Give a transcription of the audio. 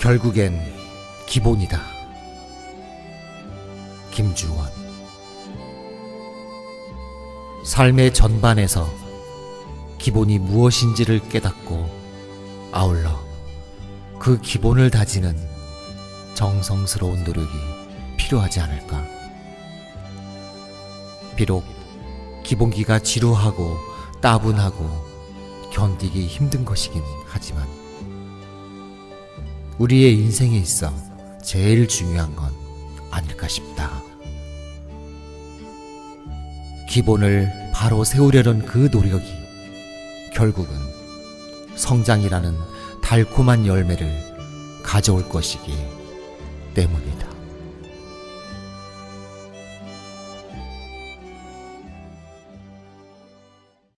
결국엔 기본이다. 김주원 삶의 전반에서 기본이 무엇인지를 깨닫고 아울러 그 기본을 다지는 정성스러운 노력이 필요하지 않을까. 비록 기본기가 지루하고 따분하고 견디기 힘든 것이긴 하지만 우리의 인생에 있어 제일 중요한 건 아닐까 싶다. 기본을 바로 세우려는 그 노력이 결국은 성장이라는 달콤한 열매를 가져올 것이기 때문이다.